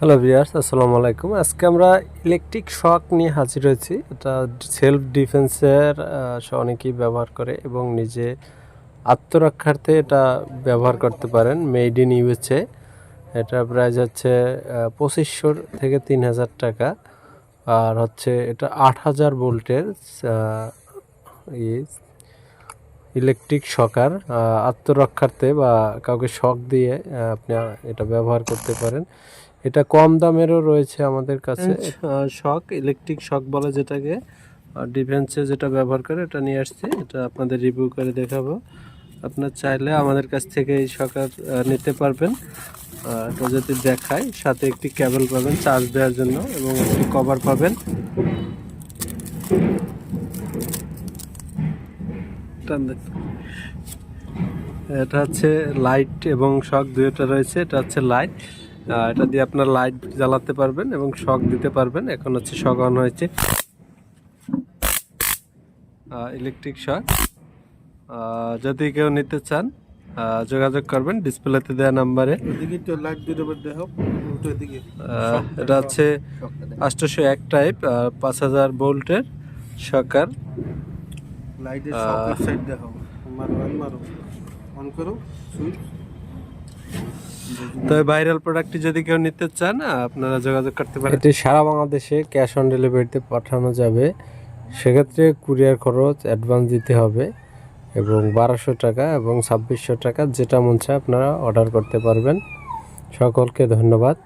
Hello viewers আসসালামু আলাইকুম। আজকে আমরা ইলেকট্রিক শক নিয়ে হাজির হয়েছি। এটা সেলফ ডিফেন্সের অনেকেই ব্যবহার করে এবং নিজে আত্মরক্ষার্থে এটা ব্যবহার করতে পারেন মেড ইন ইউএসএ এটা প্রাইস হচ্ছে পঁচিশশো থেকে তিন হাজার টাকা। আর হচ্ছে এটা আট হাজার ভোল্টের ইলেকট্রিক শকার আত্মরক্ষার্থে বা কাউকে শক দিয়ে আপনি এটা ব্যবহার করতে পারেন। এটা কম দামেরও রয়েছে আমাদের কাছে। শক, ইলেকট্রিক শক বলে যেটাকে ডিফেন্সে যেটা ব্যবহার করে, এটা নিয়ে আসছি। এটা আপনাদের রিভিউ করে দেখাবো। আপনার চাইলে আমাদের কাছ থেকে এই শকার নিতে পারবেন। এটা যদি দেখায় সাথে একটি কেবল পাবেন, চার্জ দেওয়ার জন্য, এবং একটি কভার পাবেন। টান দেন। এটা হচ্ছে লাইট এবং শখ দুইটা রয়েছে। এটা হচ্ছে লাইট এটা দিয়ে আপনার লাইট জ্বালাতে পারবেন এবং শক দিতে পারবেন। এখন হচ্ছে শক অন হয়েছে। ইলেকট্রিক শক যদি কেউ নিতে চান যোগাযোগ করবেন ডিসপ্লেতে দেওয়া নাম্বারে এটা হচ্ছে আষ্টশো এক টাইপ পাঁচ হাজার ভোল্টের শকার লাইটের সকেট সাইড দেখো মারো মারো। অন করো সুইচ তো ভাইরাল প্রোডাক্টটি যদি কেউ নিতে চান আপনারা যোগাযোগ করতে পারেন। এটি সারা বাংলাদেশে ক্যাশ অন ডেলিভারিতে পাঠানো যাবে। সেক্ষেত্রে কুরিয়ার খরচ অ্যাডভান্স দিতে হবে এবং বারোশো টাকা এবং ছাব্বিশশো টাকা যেটা মন চায় আপনারা অর্ডার করতে পারবেন। সকলকে ধন্যবাদ।